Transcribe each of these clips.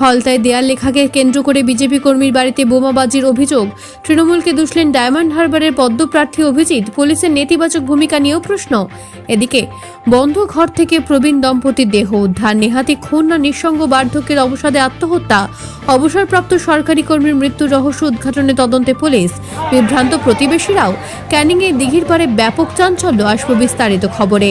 ফলতায় দেয়াল লেখাকে কেন্দ্র করে বিজেপি কর্মীর বাড়িতে বোমাবাজির অভিযোগ। তৃণমূলকে দুষলেন ডায়মন্ড হারবারের পদ্মপ্রার্থী অভিজিৎ। পুলিশের নেতিবাচক ভূমিকা নিয়েও প্রশ্ন। এদিকে, বন্ধ ঘর থেকে প্রবীণ দম্পতির দেহ উদ্ধার। নেহাতি খুন না নিঃসঙ্গ বার্ধক্যের অবসাদে আত্মহত্যা। অবসরপ্রাপ্ত সরকারি কর্মীর মৃত্যুর রহস্য উদ্ঘাটনে তদন্তে পুলিশ। বিভ্রান্ত প্রতিবেশীরাও ক্যানিংয়ে দিঘির পারে ব্যাপক চাঞ্চল্য, আসবে বিস্তারিত খবরে।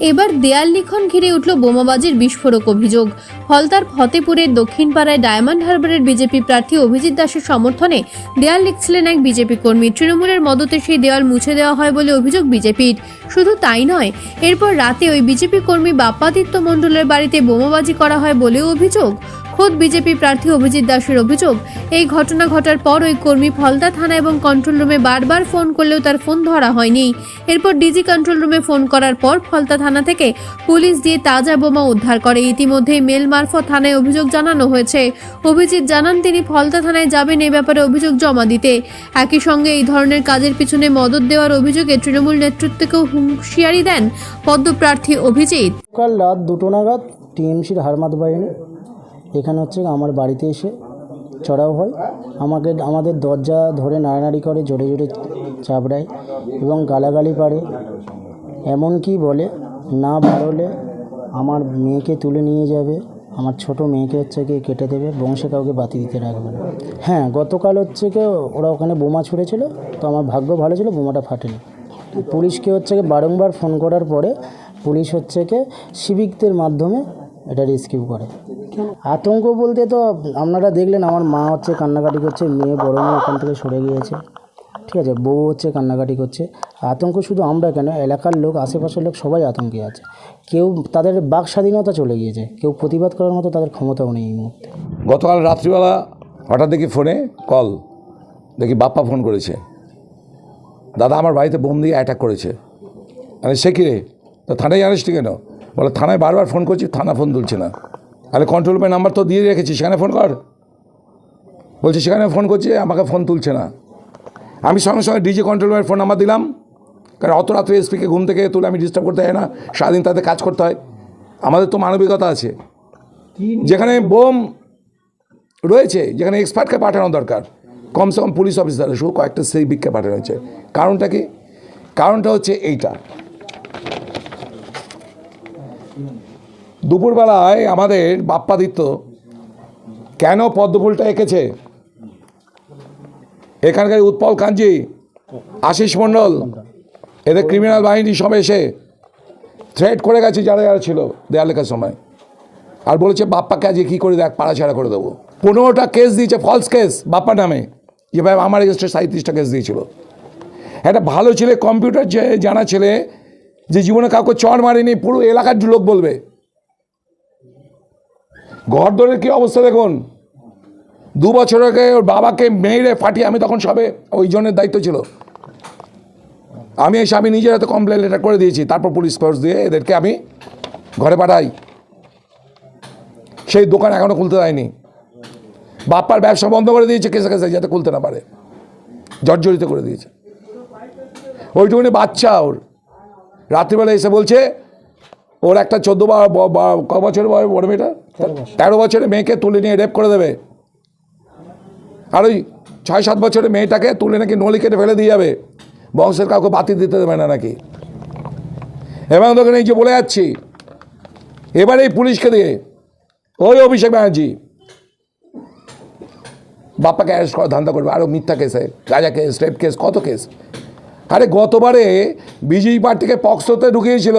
এবার দেয়াল লিখন ঘিরে উঠল বোমাবাজির বিস্ফোরক অভিযোগ। হলতার ফতেপুরের দক্ষিণপাড়ায় ডায়মন্ড হারবারের বিজেপি প্রার্থী অভিজিৎ দাসের সমর্থনে দেয়াল লিখছিলেন এক বিজেপি কর্মী। তৃণমূলের মদতে সেই দেয়াল মুছে দেওয়া হয় বলে অভিযোগ বিজেপির। শুধু তাই নয়, এরপর রাতে ওই বিজেপি কর্মী বাপ্পাদিত্য মণ্ডলের বাড়িতে বোমাবাজি করা হয় বলেও অভিযোগ। খোদ বিজেপি প্রার্থী অভিজিৎ দাসের অভিযোগ, এই ঘটনা ঘটার পর ওই কর্মী ফলতা থানা এবং কন্ট্রোল রুমে বারবার ফোন করলেও তার ফোন ধরা হয়নি। এরপর ডিজি কন্ট্রোল রুমে ফোন করার পর ফলতা থানা থেকে পুলিশ দিয়ে তাজা বোমা উদ্ধার করে। ইতিমধ্যেই মেল মারফত থানায় অভিযোগ জানানো হয়েছে। অভিজিৎ জানান, তিনি ফলতা থানায় যাবেন এ ব্যাপারে অভিযোগ জমা দিতে। একই সঙ্গে এই ধরনের কাজের পিছনে মদত দেওয়ার অভিযোগে তৃণমূল নেতৃত্বকেও হুঁশিয়ারি দেন পদ্মপ্রার্থী অভিজিৎ। কাল রাত দুটো নাগাদ টিএমসির হারমাত বাহিনী এখানে হচ্ছে আমার বাড়িতে এসে চড়াও হয়। আমাকে, আমাদের দরজা ধরে নাড়ানাড়ি করে, জোরে জোরে চাপড়ায় এবং গালাগালি পারে। এমনকি বলে, না বাড়লে আমার মেয়েকে তুলে নিয়ে যাবে। আমার ছোট মেয়েকে হচ্ছে কি কেটে দেবে, বংশে কাউকে বাতি দিতে রাখবে না। হ্যাঁ গতকাল হচ্ছে কি ওরা ওখানে বোমা ছুঁড়েছিল, তো আমার ভাগ্য ভালো ছিল, বোমাটা ফাটেনি। পুলিশকে হচ্ছে কি বারংবার ফোন করার পরে পুলিশ হচ্ছে কি সিভিকদের মাধ্যমে এটা রেস্কিউ করে। আতঙ্ক বলতে তো আপনারা দেখলেন, আমার মা হচ্ছে কান্নাকাটি করছে, মেয়ে বড় মেয়ে ওখান থেকে সরে গিয়েছে। ঠিক আছে, বউ হচ্ছে কান্নাকাটি করছে। আতঙ্ক শুধু আমরা কেন, এলাকার লোক, আশেপাশের লোক সবাই আতঙ্কে আছে। কেউ তাদের বাক স্বাধীনতা চলে গিয়েছে, কেউ প্রতিবাদ করার মতো তাদের ক্ষমতাও নেই এই মুহূর্তে। গতকাল রাত্রিবেলা হঠাৎ দেখি ফোনে কল, দেখি বাপ্পা ফোন করেছে। দাদা, আমার বাড়িতে বোম দিয়ে অ্যাটাক করেছে। আরে সে কিরে তো থানায় জানিস কেন? বলে থানায় বারবার ফোন করছি থানা ফোন তুলছে না। আরে কন্ট্রোল রুমের নাম্বার তো দিয়ে রেখেছি সেখানে ফোন কর। বলছি সেখানে ফোন করছি আমাকে ফোন তুলছে না। আমি সঙ্গে সঙ্গে ডিজি কন্ট্রোল রুমের ফোন নাম্বার দিলাম। কারণ অত রাত্রে এসপিকে ঘুম থেকে তুলে আমি ডিস্টার্ব করতে হয় না সারাদিন তাদের কাজ করতে হয়। আমাদের তো মানবিকতা আছে। যেখানে বোম রয়েছে যেখানে এক্সপার্টকে পাঠানো দরকার। কমসে কম পুলিশ অফিসার শুধু কয়েকটা সেই সিভিককে পাঠানো হয়েছে। কারণটা কি? কারণটা হচ্ছে এইটা। দুপুরবেলায় আমাদের বাপ্পাদিত্য কেন পদ্মফুলটা এঁকেছে? এখানকার উৎপল কাঞ্জি, আশিস মণ্ডল, এদের ক্রিমিনাল বাহিনী সব এসে থ্রেট করে গেছে যারা যারা ছিল দেয়াল লেখার সময়। আর বলেছে, বাপ্পাকে আজকে কী করে দেখ, পাড়াছাড়া করে দেবো? পনেরোটা কেস দিয়েছে ফলস কেস বাপ্পা নামে। যেভাবে আমার এগেস্টে সাঁত্রিশটা কেস দিয়েছিল। একটা ভালো ছেলে কম্পিউটার যে, জানা ছেলে যে জীবনে কাউকে চড় মারেনি, পুরো এলাকার লোক বলবে। ঘরদরের কী অবস্থা দেখুন? দু বছর আগে ওর বাবাকে মেয়েরে ফাটিয়ে আমি তখন সবে ওই জনের দায়িত্ব ছিল। আমি এসে, আমি নিজের হাতে কমপ্লেন লেটার করে দিয়েছি। তারপর পুলিশ ফোর্স দিয়ে এদেরকে আমি ঘরে পাঠাই। সেই দোকান এখনও খুলতে দেয়নি। বাপ্পার ব্যবসা বন্ধ করে দিয়েছে, কেসে কেসে যাতে খুলতে না পারে। জর্জরিত করে দিয়েছে। ওইটুকুনি বাচ্চা ওর। রাত্রিবেলা এসে বলছে ওর একটা চোদ্দ বা ক বছর বয়স বড় মেয়েটা? তেরো বছরের মেয়েকে তুলে নিয়ে রেপ করে দেবে। আর ওই ছয় সাত বছরের মেয়েটাকে তুলে নাকি নলি কেটে ফেলে দিয়ে যাবে। বংশের কাউকে বাতি দিতে দেবে না নাকি? এবং তোকে এই যে বলে যাচ্ছি এবার এই পুলিশকে দিয়ে ওই অভিষেক ব্যানার্জি বাপ্পাকে অ্যারেস্ট করা ধান্দা করবে। আরও মিথ্যা কেসে রাজা কেস রেপ কেস কত কেস আরে গতবারে বিজেপি পার্টিকে পক্সতে ঢুকিয়েছিল।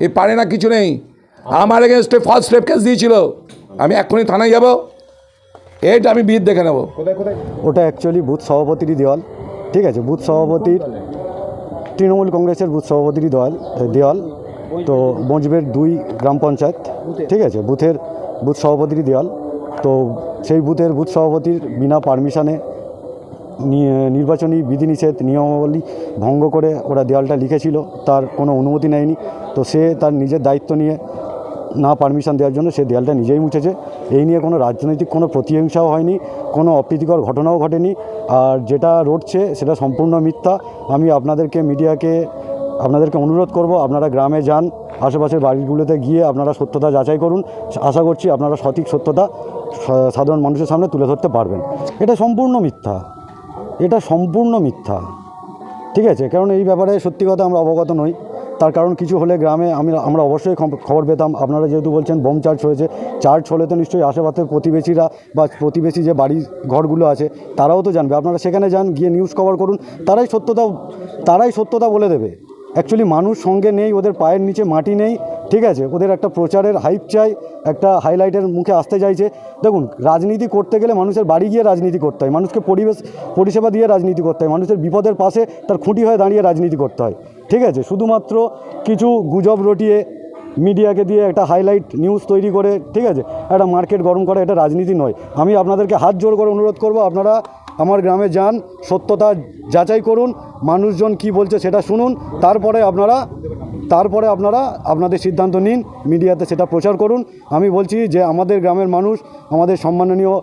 এ পারে না কিছু নেই। আমার এগেনস্টে ফার্স্ট রেপ কেস দিয়েছিল। আমি এক্ষুনি থানায় যাব। এটা আমি বিদ দেখে নেব। ওটা অ্যাকচুয়ালি বুথ সভাপতিরই দেওয়াল। ঠিক আছে বুথ সভাপতির তৃণমূল কংগ্রেসের বুথ সভাপতিরই দেওয়াল দেওয়াল। তো বঞ্জবের দুই গ্রাম পঞ্চায়েত। ঠিক আছে বুথের বুথ সভাপতিরই দেওয়াল। তো সেই বুথের বুথ সভাপতির বিনা পারমিশনে নির্বাচনী বিধিনিষেধ, নিয়মাবলী ভঙ্গ করে ওরা দেওয়ালটা লিখেছিল, তার কোনো অনুমতি নেয়নি। তো সে তার নিজের দায়িত্ব নিয়ে না পারমিশন দেওয়ার জন্য সে দেয়ালটা নিজেই মুছেছে। এই নিয়ে কোনো রাজনৈতিক কোনো প্রতিহিংসাও হয়নি, কোনো অপ্রীতিকর ঘটনাও ঘটেনি। আর যেটা রটছে সেটা সম্পূর্ণ মিথ্যা। আমি আপনাদেরকে, মিডিয়াকে, আপনাদেরকে অনুরোধ করব, আপনারা গ্রামে যান, আশেপাশের বাড়িগুলোতে গিয়ে আপনারা সত্যতা যাচাই করুন। আশা করছি আপনারা সঠিক সত্যতা সাধারণ মানুষের সামনে তুলে ধরতে পারবেন। এটা সম্পূর্ণ মিথ্যা। এটা সম্পূর্ণ মিথ্যা। ঠিক আছে? কারণ এই ব্যাপারে সত্যি কথা আমরা অবগত নই। তার কারণ কিছু হলে গ্রামে আমি, আমরা অবশ্যই খবর পেতাম। আপনারা যেহেতু বলছেন বোম চার্জ হয়েছে, চার্জ হলে তো নিশ্চয়ই আশেপাশের প্রতিবেশীরা বা প্রতিবেশী যে বাড়ি ঘরগুলো আছে, তারাও তো জানবে। আপনারা সেখানে যান, গিয়ে নিউজ কভার করুন। তারাই সত্যতা তারাই সত্যতা বলে দেবে। অ্যাকচুয়ালি মানুষ সঙ্গে নেই, ওদের পায়ের নিচে মাটি নেই। ঠিক আছে, ওদের একটা প্রচারের হাইপ চাই, একটা হাইলাইটের মুখে আসতে চাইছে দেখুন, রাজনীতি করতে গেলে মানুষের বাড়ি গিয়ে রাজনীতি করতে হয়, মানুষকে পরিবেশ, পরিষেবা দিয়ে রাজনীতি করতে হয়, মানুষের বিপদের পাশে তার খুঁটি হয়ে দাঁড়িয়ে রাজনীতি করতে হয়। ঠিক আছে, শুধুমাত্র কিছু গুজব রটিয়ে মিডিয়াকে দিয়ে একটা হাইলাইট নিউজ তৈরি করে, ঠিক আছে, একটা মার্কেট গরম করা, এটা রাজনীতি নয়। আমি আপনাদেরকে হাত জোর করে অনুরোধ করব, আপনারা আমার গ্রামে যান, সত্যতা যাচাই করুন, মানুষজন কি বলছে সেটা শুনুন, তারপরে আপনারা তারপরে আপনারা আপনাদের সিদ্ধান্ত নিন, মিডিয়াতে সেটা প্রচার করুন। আমি বলছি যে আমাদের গ্রামের মানুষ, আমাদের সম্মাননীয়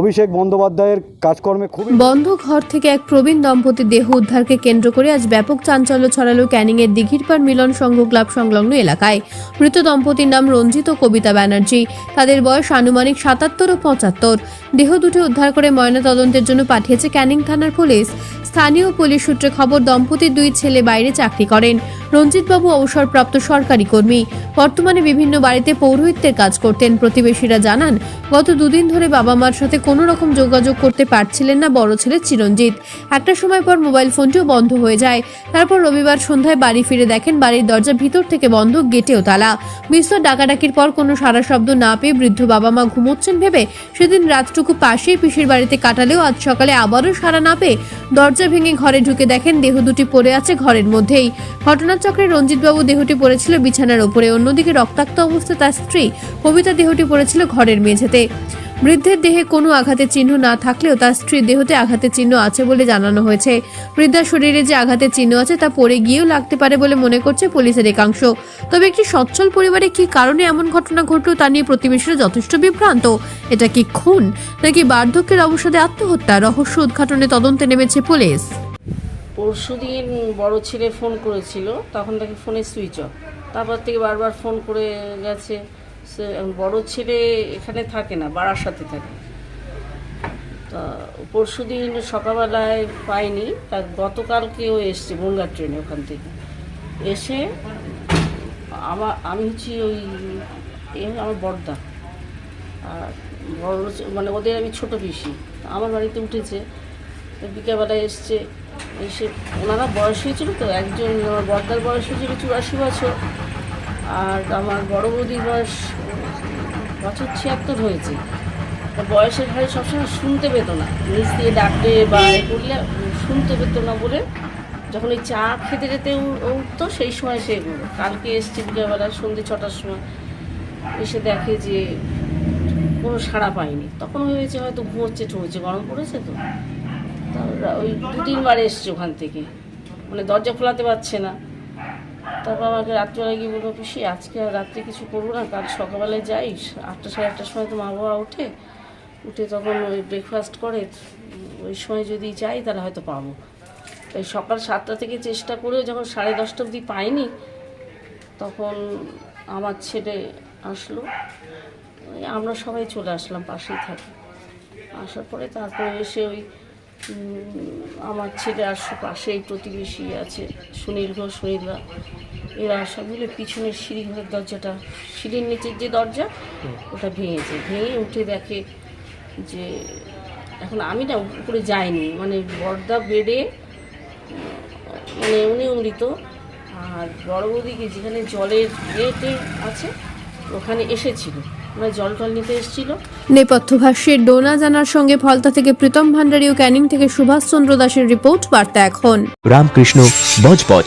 অভিষেক বন্দ্যোপাধ্যায়ের কাজকর্মে বন্ধ ঘর থেকে এক প্রবীণ দম্পতির দেহ উদ্ধারকে কেন্দ্র করে আজ ব্যাপক চাঞ্চল্য ছড়ালো ক্যানিং ক্যানিংয়ের দিঘিরপাড় মিলন সংঘ ক্লাব সংলগ্ন এলাকায়। মৃত দম্পতির নাম রঞ্জিত কবিতা ব্যানার্জি। তাদের বয়স আনুমানিক সাতাত্তর ও পঁচাত্তর। দেহ দুটি উদ্ধার করে ময়নাতদন্তের জন্য পাঠিয়েছে ক্যানিং থানার পুলিশ। স্থানীয় পুলিশ সূত্রে খবর দম্পতির দুই ছেলে বাইরে চাকরি করেন। রঞ্জিতবাবু অবসরপ্রাপ্ত সরকারি কর্মী। বর্তমানে বিভিন্ন বাড়িতে পৌরোহিত্যের কাজ করতেন। প্রতিবেশীরা জানান, গত দুদিন ধরে বাবা মার সাথে কোনো রকম যোগাযোগ করতে পারছিলেন না বড় ছেলে চিরঞ্জিত। একটা সময় পর মোবাইল ফোনটিও বন্ধ হয়ে যায়। তারপর রবিবার সন্ধ্যায় বাড়ি ফিরে দেখেন বাড়ির দরজা ভিতর থেকে বন্ধ, গেটেও তালা। বিস্তর ডাকাডাকির পর কোনো সারা শব্দ না পেয়ে বৃদ্ধ বাবা মা ঘুমোচ্ছেন ভেবে সেদিন রাতটুকু পাশেই পিসির বাড়িতে কাটালেও আজ সকালে আবারও সারা না পেয়ে দরজা ভেঙে ঘরে ঢুকে দেখেন দেহ দুটি পড়ে আছে ঘরের মধ্যেই। ঘটনাচক্রে রঞ্জিতবাবু দেহটি পড়েছিল বিছানার ওপরে, অন্যদিকে রক্তাক্ত অবস্থায় তার স্ত্রী কবিতা দেহটি পড়েছিল ঘরের মেঝেতে। বৃদ্ধের দেহে কোনো আঘাতের চিহ্ন না থাকলেও তার স্ত্রীর দেহতে আঘাতের চিহ্ন আছে বলে জানানো হয়েছে। বৃদ্ধার শরীরে যে আঘাতের চিহ্ন আছে তা পড়ে গিয়েও লাগতে পারে বলে মনে করছে পুলিশের একাংশ। তবে একটি সচ্ছল পরিবারে কি কারণে এমন ঘটনা ঘটলো তা নিয়ে প্রতিবেশীরা যথেষ্ট বিভ্রান্ত। এটা কি খুন নাকি বার্ধক্যের অবসাদে আত্মহত্যা? রহস্য উদ্ঘাটনে তদন্তে নেমেছে পুলিশ। পরশুদিন বড় ছেলে ফোন করেছিল, তখন তাকে ফোনে সুইচ অফ। তারপর থেকে বারবার ফোন করে গেছে। বড় ছেলে এখানে থাকে না বাড়ার সাথে থাকে। তা পরশু দিন সকালবেলায় পাইনি তার গতকালকেও এসছে বনগাঁ ট্রেনে ওখান থেকে। এসে আমার, আমি হচ্ছি ওই, এ আমার বর্দা আর বড় মানে ওদের আমি ছোট পিসি। আমার বাড়িতে উঠেছে, তো বিকেলবেলায় এসছে, এসে ওনারা বয়স হয়েছিল তো, একজন আমার বর্দার বয়স হয়েছিল চুরাশি বছর। আর আমার বড় বৌদির বয়স বছর ছিয়াত্তর হয়েছে। বয়সের হারে সবসময় শুনতে পেত না। নিচ দিয়ে ডাকলে বা এ করলে শুনতে পেত না বলে যখন ওই চা খেতে উ- উঠতো, সেই সময় সে এগুলো কালকে এসছে বিকেলবেলা সন্ধ্যে ছটার সময় এসে দেখে যে কোনো সাড়া পায়নি। তখন হয়েছে হয়তো ঘুমোচ্ছে ঠুমোচ্ছে গরম পড়েছে তো। ওই দু তিনবার এসছে ওখান থেকে। মানে দরজা খোলাতে পারছে না। তারপর আমাকে রাত্রিবেলা গিয়ে বলল, পিসি, আজকে আর রাত্রে কিছু করব না, কাল সকালবেলায় যাই। আটটা সাড়ে আটটার সময় তো মা বাবা উঠে উঠে তখন ওই ব্রেকফাস্ট করে। ওই সময় যদি যাই তাহলে হয়তো পাবো। তাই সকাল সাতটা থেকে চেষ্টা করেও যখন সাড়ে দশটা অবধি পাইনি, তখন আমার ছেলে আসলো। আমরা সবাই চলে আসলাম, পাশেই থাকি। আসার পরে তারপরে এসে ওই আমার ছেলে আসছে, পাশেই প্রতিবেশী আছে, সুনীল ঘোষ সুনীলরা এরা সব মিলে পিছনের সিঁড়ি ঘরের দরজাটা সিঁড়ির নিচের যে দরজা ওটা ভেঙেছে। ভেঙে উঠে দেখে যে এখন আমি না উপরে যাইনি মানে বর্দা বেডে মানে উনি অমৃত আর বড় বৌদিকে যেখানে জলের ইয়েতে আছে ওখানে এসেছিল। মানে জল টল নিতে এসেছিল। নেপথ্য ভাষ্যের ডোনা জানার সঙ্গে ফলতা থেকে প্রীতম ভান্ডারী ও ক্যানিং থেকে সুভাষচন্দ্র দাসের রিপোর্ট বার্তা এখন। রামকৃষ্ণ বজবজ।